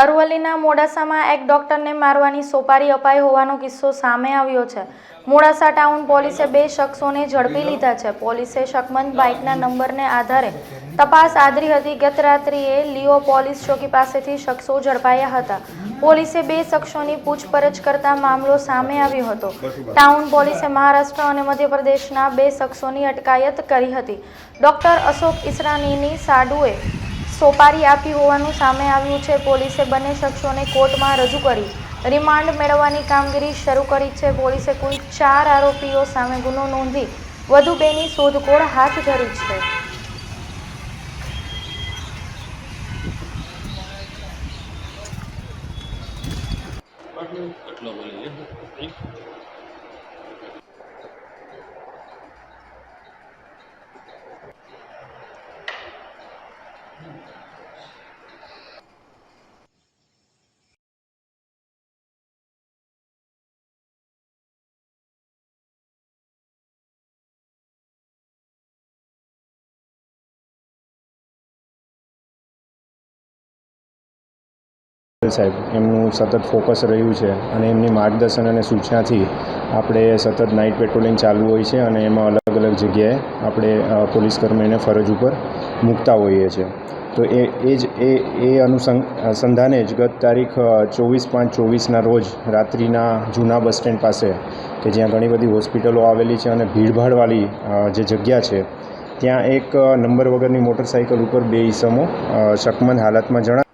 અરવલ્લીના મોડાસામાં એક ડોક્ટરને મારવાની સોપારી અપાઈ હોવાનો કિસ્સો સામે આવ્યો છે. મોડાસા ટાઉન પોલીસે બે શખ્સોને ઝડપી લીધા છે. પોલીસે શકમંદ બાઇકના નંબરને આધારે તપાસ આદરી હતી. ગત રાત્રિએ લિયો પોલીસ ચોકી પાસેથી શખ્સો ઝડપાયા હતા. પોલીસે બે શખ્સોની પૂછપરછ કરતા મામલો સામે આવ્યો હતો. ટાઉન પોલીસે મહારાષ્ટ્ર અને મધ્યપ્રદેશના બે શખ્સોની અટકાયત કરી હતી. ડોક્ટર અશોક ઈસરાનીની સાડુએ સોપારી આપી હોવાનું સામે આવ્યું છે. પોલીસે બંને શખ્સોને કોર્ટમાં રજૂ કરી રિમાન્ડ મેળવવાની કામગીરી શરૂ કરી છે. પોલીસે કુલ ચાર આરોપીઓ સામે ગુનો નોંધી વધુ બેની શોધખોળ હાથ ધરી છે. સાહેબ, એમનું સતત ફોકસ રહ્યું છે અને એમની માર્ગદર્શન અને સૂચનાથી આપણે સતત નાઇટ પેટ્રોલિંગ ચાલુ હોય છે અને એમાં અલગ અલગ જગ્યાએ આપણે પોલીસ કર્મીને ફરજ ઉપર મૂકતા હોઈએ છીએ તો એ એ જ, એ એ અનુસંધાને સંધાને જ ગત તારીખ ચોવીસ પાંચ ચોવીસના રોજ રાત્રિના જૂના બસ સ્ટેન્ડ પાસે, કે જ્યાં ઘણી બધી હોસ્પિટલો આવેલી છે અને ભીડભાડવાળી જે જગ્યા છે, ત્યાં એક નંબર વગરની મોટરસાઇકલ ઉપર બે ઈસમો શકમંદ હાલતમાં જણા